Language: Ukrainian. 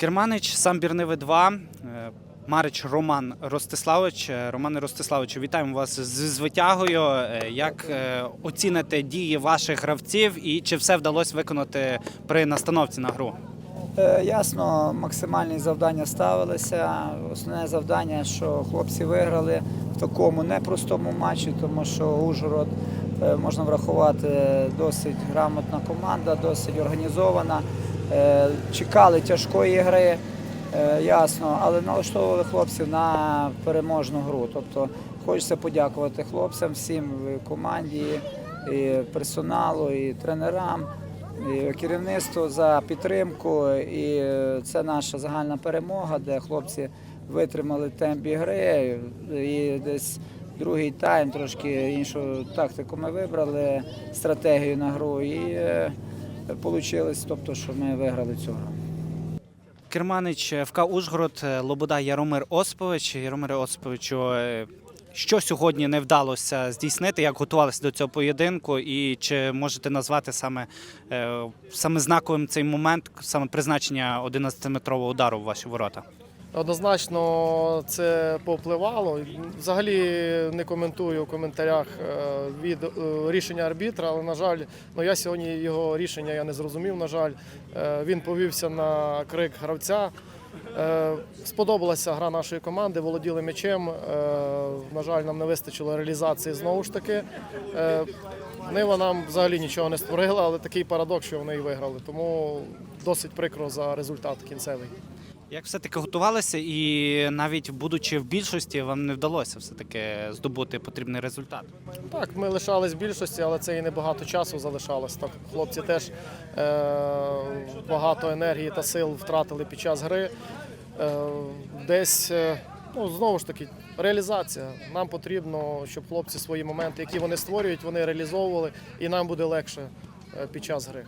Керманич, сам Бірниви 2, е, Марич Роман Ростиславович. Е, Романе Ростиславовичу, вітаємо вас з звитягою. Е, Як оціните дії ваших гравців і чи все вдалося виконати при настановці на гру? Ясно, максимальні завдання ставилися. Основне завдання, що хлопці виграли в такому непростому матчі, тому що Ужгород можна врахувати досить грамотна команда, досить організована. Е, Чекали тяжкої гри, е, ясно, але налаштовували хлопців на переможну гру. Тобто хочеться подякувати хлопцям, всім в команді, і персоналу, і тренерам і керівництву за підтримку. І це наша загальна перемога, де хлопці витримали темп гри. І десь другий тайм, трошки іншу тактику ми вибрали, стратегію на гру. І вийшло, тобто, що ми виграли цю гру. Керманич, е, ФК Ужгород, е, Лобода Яромир Осипович. Яромире Осиповичу, е, що сьогодні не вдалося здійснити, як готувалися до цього поєдинку, і чи можете назвати саме, е, саме знаковим цей момент, саме призначення 11-метрового удару в ваші ворота? Однозначно це повпливало. Взагалі не коментую в коментарях е, від е, рішення арбітра, але на жаль, ну я сьогодні його рішення я не зрозумів. На жаль, Е, він повівся на крик гравця. Сподобалася гра нашої команди, володіли м'ячем. На жаль, нам не вистачило реалізації знову ж таки. Нива нам взагалі нічого не створила, але такий парадокс, що вони і виграли. Тому досить прикро за результат кінцевий. Як все-таки готувалися, і навіть будучи в більшості, вам не вдалося все-таки здобути потрібний результат? Так, ми лишались в більшості, але це і небагато часу залишалось. Так, хлопці теж е, багато енергії та сил втратили під час гри. Е, десь, е, ну, знову ж таки, реалізація. Нам потрібно, щоб хлопці свої моменти, які вони створюють, вони реалізовували, і нам буде легше е, під час гри.